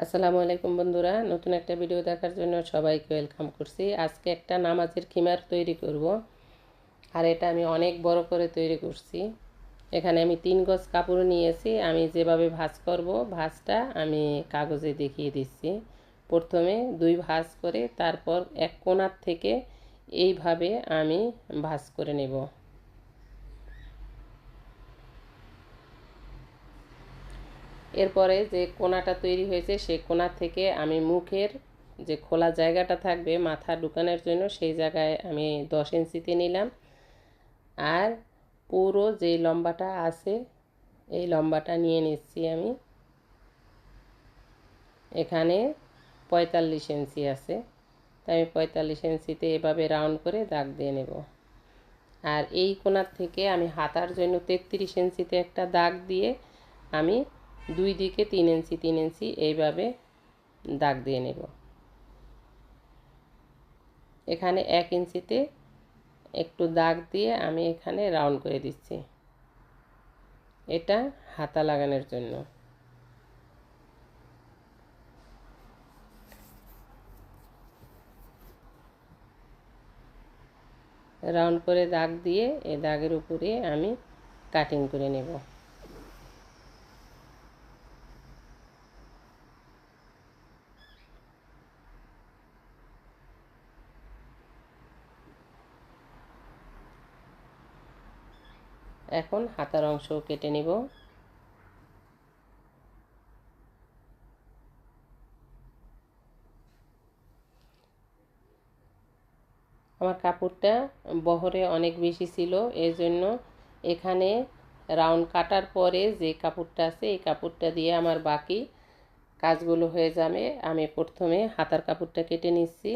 আসসালামু আলাইকুম বন্ধুরা, নতুন একটা ভিডিও দেখার জন্য সবাইকে ওয়েলকাম করছি। আজকে একটা নামাজের খিমার তৈরি করব, আর এটা আমি অনেক বড় করে তৈরি করছি। এখানে আমি তিন গজ কাপড় নিয়েছি, আমি যেভাবে ভাঁজ করব, ভাঁজটা আমি কাগজে দেখিয়ে দিচ্ছি। প্রথমে দুই ভাঁজ করে তারপর এক কোণার থেকে এইভাবে আমি ভাঁজ করে নেব। এরপরে যে কোনাটা তৈরি হয়েছে, সেই কোনা থেকে আমি মুখের যে খোলা জায়গাটা থাকবে মাথা ঢুকানোর জন্য, সেই জায়গায় আমি দশ ইঞ্চিতে নিলাম। আর পুরো যে লম্বাটা আছে, এই লম্বাটা নিয়ে নিচ্ছি আমি। এখানে পঁয়তাল্লিশ ইঞ্চি আছে। তাই আমি পঁয়তাল্লিশ ইঞ্চিতে এভাবে রাউন্ড করে দাগ দিয়ে নেব। আর এই কোনার থেকে আমি হাতার জন্য তেত্রিশ ইঞ্চিতে একটা দাগ দিয়ে আমি দুই দিকে তিন ইঞ্চি তিন ইঞ্চি এইভাবে দাগ দিয়ে নেব। এখানে এক ইঞ্চিতে একটু দাগ দিয়ে আমি এখানে রাউন্ড করে দিচ্ছি। এটা হাতা লাগানোর জন্য। রাউন্ড করে দাগ দিয়ে এ দাগের উপরে আমি কাটিং করে নেব। এখন হাতার অংশ কেটে নিব। আমার কাপড়টা বহরে অনেক বেশি ছিল এই জন্য এখানে রাউন্ড কাটার পরে যে কাপড়টা আছে, এই কাপড়টা দিয়ে আমার বাকি কাজগুলো হয়ে যাবে। আমি প্রথমে হাতার কাপড়টা কেটে নিচ্ছি।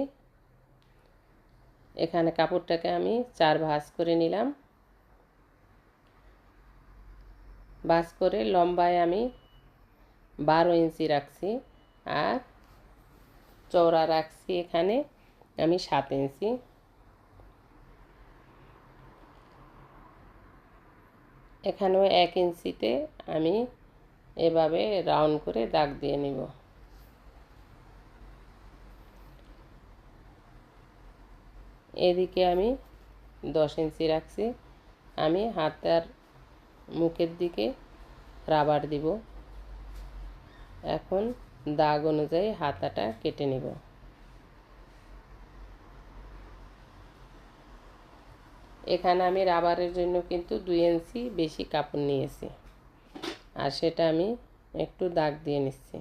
এখানে কাপড়টাকে আমি চার ভাঁজ করে নিলাম। বাস করে লম্বায় আমি বারো ইঞ্চি রাখছি আর চওড়া রাখছি এখানে আমি সাত ইঞ্চি। এখানেও এক ইঞ্চিতে আমি এভাবে রাউন্ড করে দাগ দিয়ে নিব। এদিকে আমি দশ ইঞ্চি রাখছি। আমি হাতার মুখের দিকে রাবার দিব। এখন দাগ অনুযায়ী হাতাটা কেটে নিব। এখানে আমি রাবারের জন্য কিন্তু দুই ইঞ্চি বেশি কাপড় নিয়েছি। আর সেটা আমি একটু দাগ দিয়ে নিচ্ছি।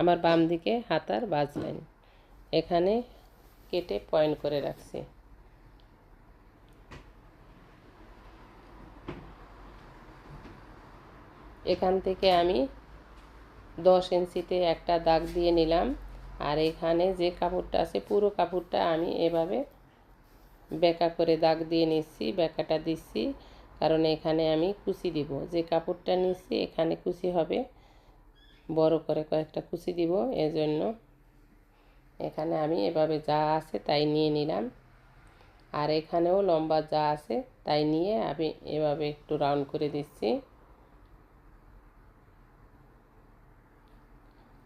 আমার বাম দিকে হাতার বাজ লাইন এখানে কেটে পয়েন্ট করে রাখছি। এখান থেকে আমি দশ ইঞ্চিতে একটা দাগ দিয়ে নিলাম। আর এখানে যে কাপড়টা আছে, পুরো কাপড়টা আমি এভাবে বেঁকা করে দাগ দিয়ে নিচ্ছি, বেঁকাটা দিচ্ছি। কারণ এখানে আমি কুচি দিব। যে কাপড়টা নিচ্ছি, এখানে কুচি হবে। বড় করে কয়েকটা কুচি দিব। এজন্য এখানে আমি এভাবে যা আছে তাই নিয়ে নিলাম। আর এখানেও লম্বা যা আছে তাই নিয়ে আমি এভাবে একটু রাউন্ড করে দিচ্ছি।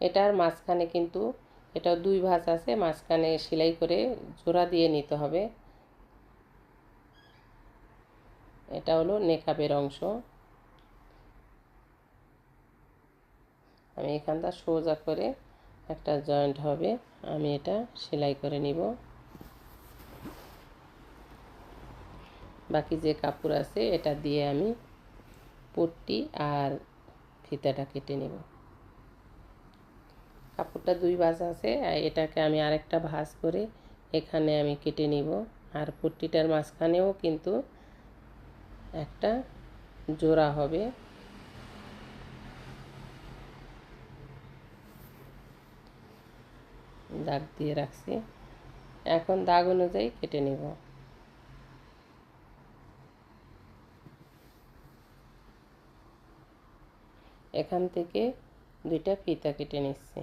এটার মাঝখানে কিন্তু এটা দুই ভাঁজ আছে, মাঝখানে সেলাই করে জোড়া দিয়ে নিতে হবে। এটা হলো নেকাবের অংশ। আমি এখানটা সোজা করে একটা জয়েন্ট হবে। আমি এটা সেলাই করে নিব। বাকি যে কাপড় আছে, এটা দিয়ে আমি পট্টি আর ফিতাটা কেটে নেব। কাপড়টা দুই ভাঁজ আছে, আর এটাকে আমি আরেকটা ভাজ করে এখানে আমি কেটে নিব। আর পট্টিটার মাঝখানেও কিন্তু একটা জোড়া হবে। দাগ দিয়ে রাখছি। এখন দাগ অনুযায়ী কেটে নেব। এখান থেকে দুইটা ফিতা কেটে নিচ্ছি।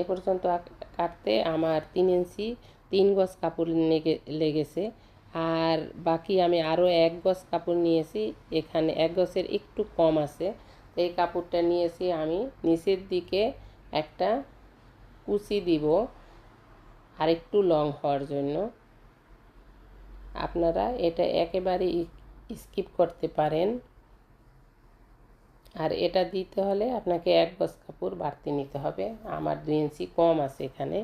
এ পর্যন্ত কাটতে আমার তিন ইঞ্চি তিন গজ কাপড় লেগে লেগেছে। আর বাকি আমি আরও এক গজ কাপড় নিয়েছি। এখানে এক গজের একটু কম আছে। এই কাপড়টা নিয়েছি আমি। নিচের দিকে একটা কুচি দিব, আর একটু লং হওয়ার জন্য। আপনারা এটা একেবারে স্কিপ করতে পারেন। আর এটা দিতে হলে আপনাকে এক গজ কাপড় বাড়তি নিতে হবে। আমার দুই ইঞ্চি কম আছে এখানে।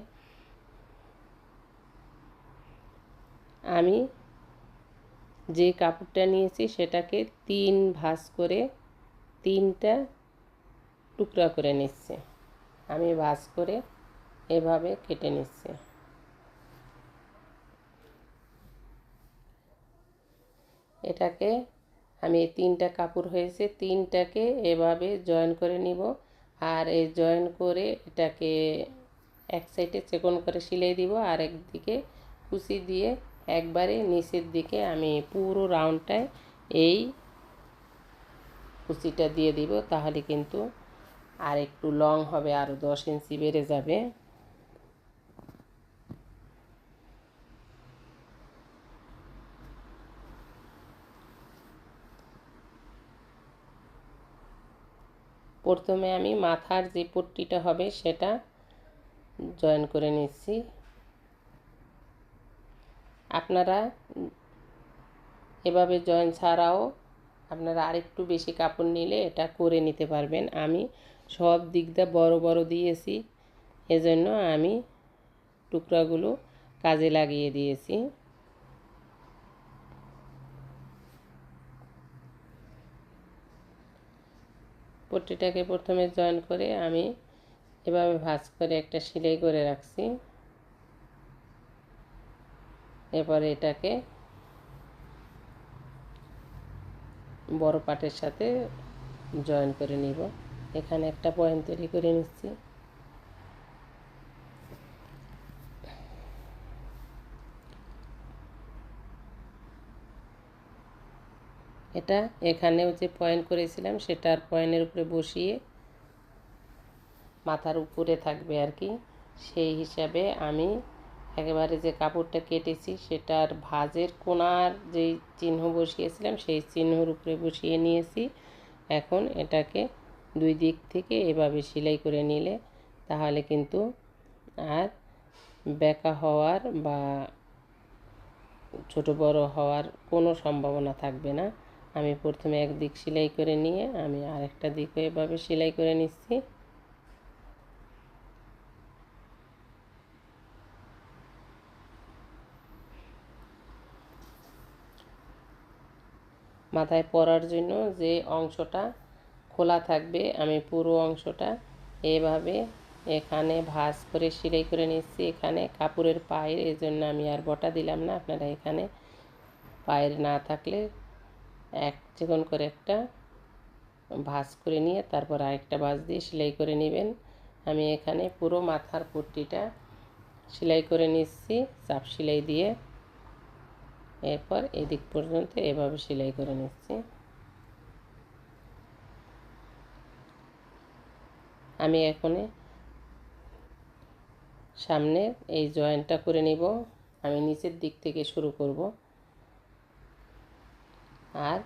আমি যে কাপড়টা নিয়েছি সেটাকে তিন ভাঁজ করে তিনটা টুকরা করে নিচ্ছে। আমি ভাঁজ করে এভাবে কেটে নিচ্ছি। এটাকে আমি এই তিনটা কাপড় হয়েছে, তিনটাকে এভাবে জয়েন করে নিব আর এই জয়েন করে এটাকে এক সাইডে চেকন করে সিলাই দিব আর একদিকে কুচি দিয়ে একবারে নিচের দিকে আমি পুরো রাউন্ডটায় এই কুচিটা দিয়ে দিব, তাহলে কিন্তু আর একটু লং হবে আরও দশ ইঞ্চি বেড়ে যাবে। প্রথমে আমি মাথার যে পট্টিটা হবে, সেটা জয়েন করে নিচ্ছি। আপনারা এভাবে জয়েন ছাড়াও আপনারা আরেকটু বেশি কাপড় নিলে এটা করে নিতে পারবেন। আমি সব দিকটা বড় বড় দিয়েছি, এজন্য আমি টুকরাগুলো কাজে লাগিয়ে দিয়েছি। পট্টিটাকে প্রথমে জয়েন করে আমি এভাবে ভাঁজ করে একটা সেলাই করে রাখছি। এরপরে এটাকে বড় পাটের সাথে জয়েন করে নিব। এখানে একটা পয়েন্ট তৈরি করে নিচ্ছি। এটা এখানেও যে পয়েন্ট করেছিলাম, সেটার পয়েন্টের উপরে বসিয়ে মাথার উপরে থাকবে আর কি। সেই হিসাবে আমি একেবারে যে কাপড়টা কেটেছি সেটার ভাজের কোনার যেই চিহ্ন বসিয়েছিলাম, সেই চিহ্নর উপরে বসিয়ে নিয়েছি। এখন এটাকে দুই দিক থেকে এভাবে সেলাই করে নিলে তাহলে কিন্তু আর বেঁকা হওয়ার বা ছোট বড় হওয়ার কোনো সম্ভাবনা থাকবে না। আমি প্রথমে এক দিক সেলাই করে নিয়ে আমি আরেকটা দিকও এভাবে সেলাই করে নিচ্ছি। মাথায় পরার জন্য যে অংশটা খোলা থাকবে, আমি পুরো অংশটা এভাবে এখানে ভাঁজ করে সেলাই করে নিচ্ছি। এখানে কাপড়ের পায়ের এই জন্য আমি আর বটা দিলাম না। আপনারা এখানে পায়ের না থাকলে এক চিকন করে একটা ভাঁজ করে নিয়ে তারপর আরেকটা ভাঁজ দিয়ে সেলাই করে নেবেন। আমি এখানে পুরো মাথার পট্টিটা সেলাই করে নিচ্ছি, চাপ সেলাই দিয়ে। এরপর এদিক পর্যন্ত এভাবে সেলাই করে নিচ্ছি। আমি এখানে সামনে এই জয়েন্টটা করে নিব। আমি নিচের দিক থেকে শুরু করব। আর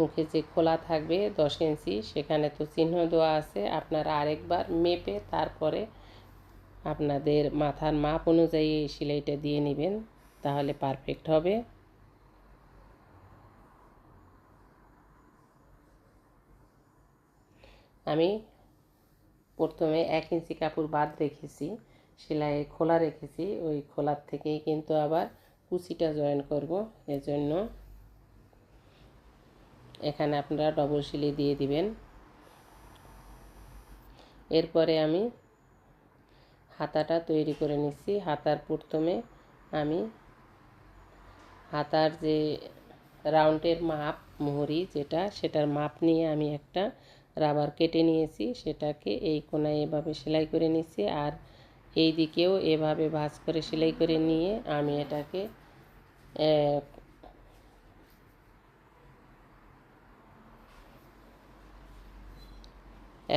মুখে যে খোলা থাকবে দশ ইঞ্চি, সেখানে তো চিহ্ন দেওয়া আছে। আপনারা আরেকবার মেপে তারপরে আপনাদের মাথার মাপ অনুযায়ী এই সেলাইটা দিয়ে নেবেন, তাহলে পারফেক্ট হবে। আমি প্রথমে এক ইঞ্চি কাপড় বাদ রেখেছি, সেলাই খোলা রেখেছি, ওই খোলার থেকেই কিন্তু আবার কুচিটা জয়েন করব। এজন্য এখানে আপনারা ডবল সিলি দিয়ে দিবেন। এরপরে আমি হাতাটা তৈরি করে নিচ্ছি। হাতার প্রথমে আমি হাতার যে রাউন্ডের মাপ, মোহরি যেটা, সেটার মাপ নিয়ে আমি একটা রাবার কেটে নিয়েছি, সেটাকে এই কোনায় এভাবে সেলাই করে নিচ্ছি আর এই দিকেও এভাবে ভাঁজ করে সেলাই করে নিয়ে আমি এটাকে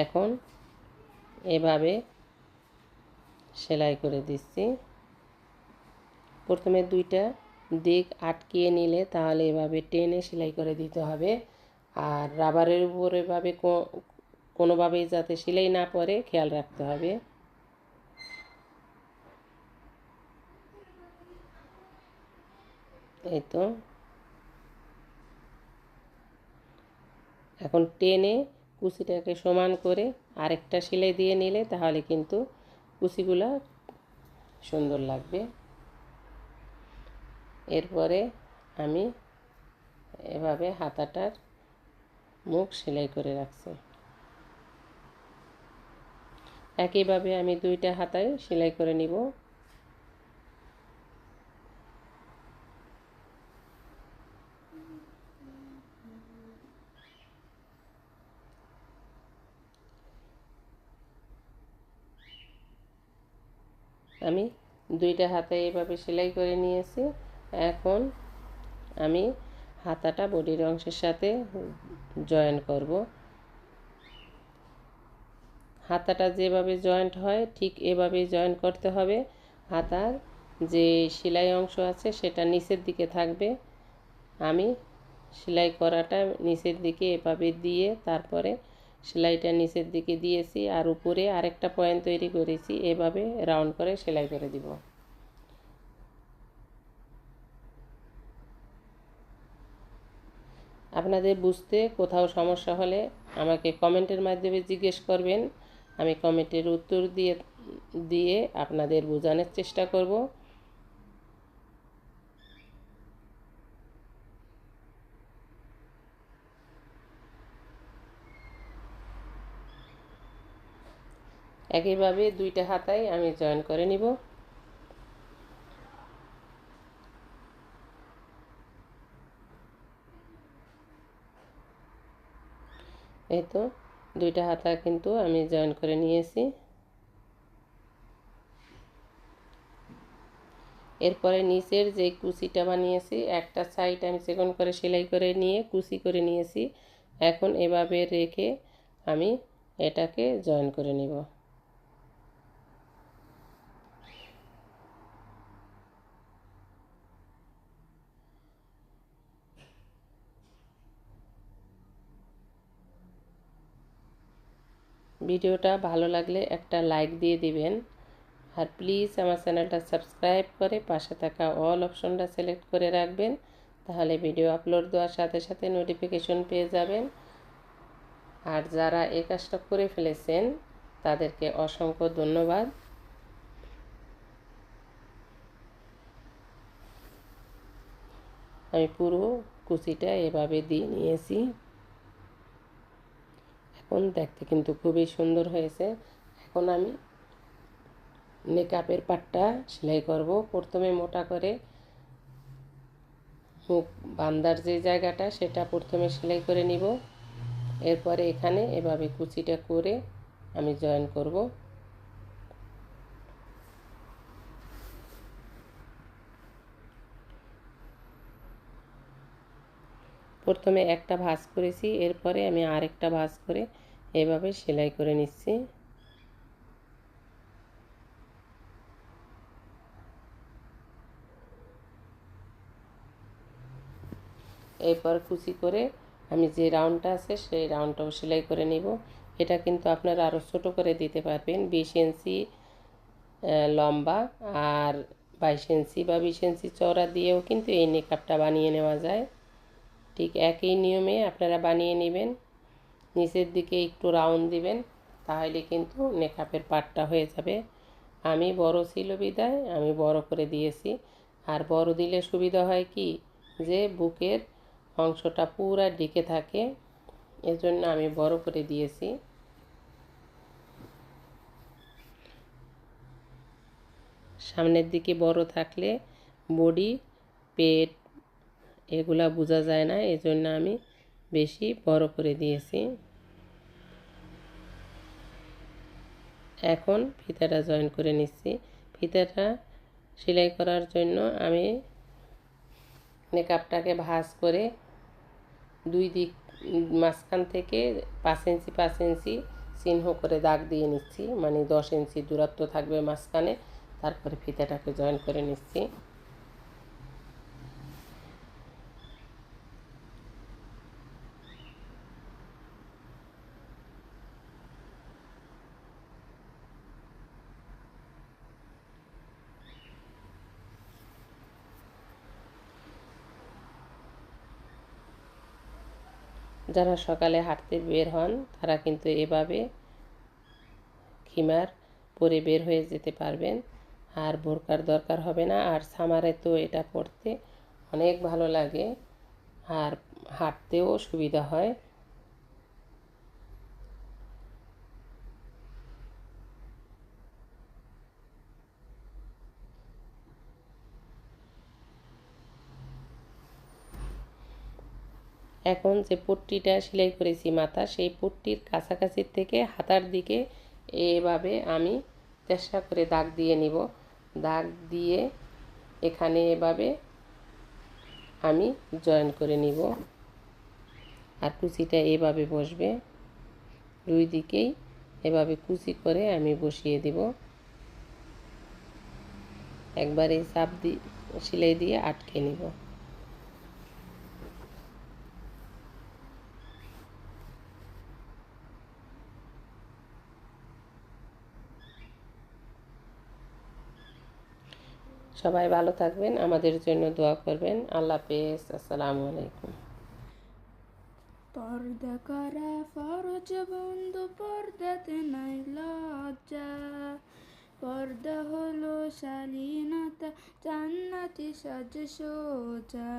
এখন এভাবে সেলাই করে দিচ্ছি। প্রথমে দুইটা দিক আটকিয়ে নিলে তাহলে এভাবে টেনে সেলাই করে দিতে হবে। আর রাবারের উপর এভাবে কোনোভাবেই যাতে সেলাই না পড়ে খেয়াল রাখতে হবে। এই তো। এখন টেনে কুচিটাকে সমান করে আরেকটা সেলাই দিয়ে নিলে তাহলে কিন্তু কুচিগুলো সুন্দর লাগবে। এরপরে আমি এভাবে হাতাটার মুখ সেলাই করে রাখছি। একইভাবে আমি দুইটা হাতায় সেলাই করে নিব। আমি দুইটা হাতে এইভাবে সেলাই করে নিয়েছি। এখন আমি হাতাটা বডির অংশের সাথে জয়েন করব। হাতাটা যেভাবে জয়েন্ট হয়, ঠিক এভাবেই জয়েন করতে হবে। হাতার যে সেলাই অংশ আছে, সেটা নিচের দিকে থাকবে। আমি সেলাই করাটা নিচের দিকে এভাবে দিয়ে, তারপরে সেলাইটা নিচের দিকে দিয়েছি আর উপরে আরেকটা পয়েন্ট তৈরি করেছি। এভাবে রাউন্ড করে সেলাই করে দিব। আপনাদের বুঝতে কোথাও সমস্যা হলে আমাকে কমেন্টের মাধ্যমে জিজ্ঞেস করবেন। আমি কমেন্টের উত্তর দিয়ে দিয়ে আপনাদের বোঝানোর চেষ্টা করব। একইভাবে দুইটা হাতায় আমি জয়েন করে নিব। এই তো, দুইটা হাতা কিন্তু আমি জয়েন করে নিয়েছি। এরপরে নিচের যে কুচিটা বানিয়েছি, একটা সাইড আমি সেকন করে সেলাই করে নিয়ে কুচি করে নিয়েছি। এখন এভাবে রেখে আমি এটাকে জয়েন করে নিব। ভিডিওটা ভালো লাগলে একটা লাইক দিয়ে দিবেন। আর প্লিজ আমার চ্যানেলটা সাবস্ক্রাইব করে পাশে থাকা অল অপশনটা সিলেক্ট করে রাখবেন, তাহলে ভিডিও আপলোড দেওয়ার সাথে সাথে নোটিফিকেশন পেয়ে যাবেন। আর যারা এ কাজটা করে ফেলেছেন, তাদেরকে অসংখ্য ধন্যবাদ। আমি পুরো কুচিটা এভাবে দিয়ে নিয়েছি। এখন দেখতে কিন্তু খুবই সুন্দর হয়েছে। এখন আমি মেকআপের পাটটা সেলাই করব। প্রথমে মোটা করে মুখ বান্দার যে জায়গাটা, সেটা প্রথমে সেলাই করে নিব। এরপরে এখানে এভাবে কুচিটা করে আমি জয়েন করব। প্রথমে একটা ভাঁজ করেছি, এরপরে আমি আরেকটা ভাঁজ করে এভাবে সেলাই করে নিচ্ছি। এরপর কুচি করে আমি যে রাউন্ডটা আছে সেই রাউন্ডটাও সেলাই করে নিব। এটা কিন্তু আপনারা আরও ছোটো করে দিতে পারবেন, বিশ ইঞ্চি লম্বা আর বাইশ ইঞ্চি বা বিশ ইঞ্চি চওড়া দিয়েও কিন্তু এই নেকআপটা বানিয়ে নেওয়া যায়। ঠিক একই নিয়মে আপনারা বানিয়ে নেবেন। নিচের দিকে একটু রাউন্ড দিবেন, তাহলে কিন্তু নেকআপের পাটটা হয়ে যাবে। আমি বড় ছিল বিদায়, আমি বড় করে দিয়েছি। আর বড় দিলে সুবিধা হয় কি? যে বুকের অংশটা পুরা ঢেকে থাকে, এজন্য আমি বড় করে দিয়েছি। সামনের দিকে বড় থাকলে বডি, পেট এগুলা বোঝা যায় না, এজন্য আমি বেশি বড় করে দিয়েছি। এখন ফিতাটা জয়েন করে নিচ্ছি। ফিতাটা সেলাই করার জন্য আমি মেকআপটাকে ভাঁজ করে দুই দিক, মাঝখান থেকে পাঁচ ইঞ্চি পাঁচ ইঞ্চি চিহ্ন করে দাগ দিয়ে নিচ্ছি। মানে দশ ইঞ্চি দূরত্ব থাকবে মাঝখানে। তারপরে ফিতাটাকে জয়েন করে নিচ্ছি। যারা সকালে হাঁটতে বের হন, তারা কিন্তু এভাবে খিমার পরে বের হয়ে যেতে পারবেন। আর বোরকার দরকার হবে না। আর সামারে তো এটা পড়তে অনেক ভালো লাগে। আর হাঁটতেও সুবিধা হয়। এখন যে পট্টিটা সেলাই করেছি মাথা, সেই পট্টির কাছাকাছি থেকে হাতার দিকে এভাবে আমি চেষ্টা করে দাগ দিয়ে নিব। দাগ দিয়ে এখানে এভাবে আমি জয়েন করে নিব। আর কুচিটা এভাবে বসবে। দুই দিকেই এভাবে কুচি করে আমি বসিয়ে দিব। একবারে চাপ দি, সেলাই দিয়ে আটকে নিব। সবাই ভালো থাকবেন, আমাদের জন্য দোয়া করবেন। আল্লাহ হাফেজ, আসসালামু আলাইকুম। পর্দা করা ফরজ, বন্ধু, পর্দাতে নাই লজ্জা। পর্দা হলো শালীনতা, জান্নাতি সাজ সোজা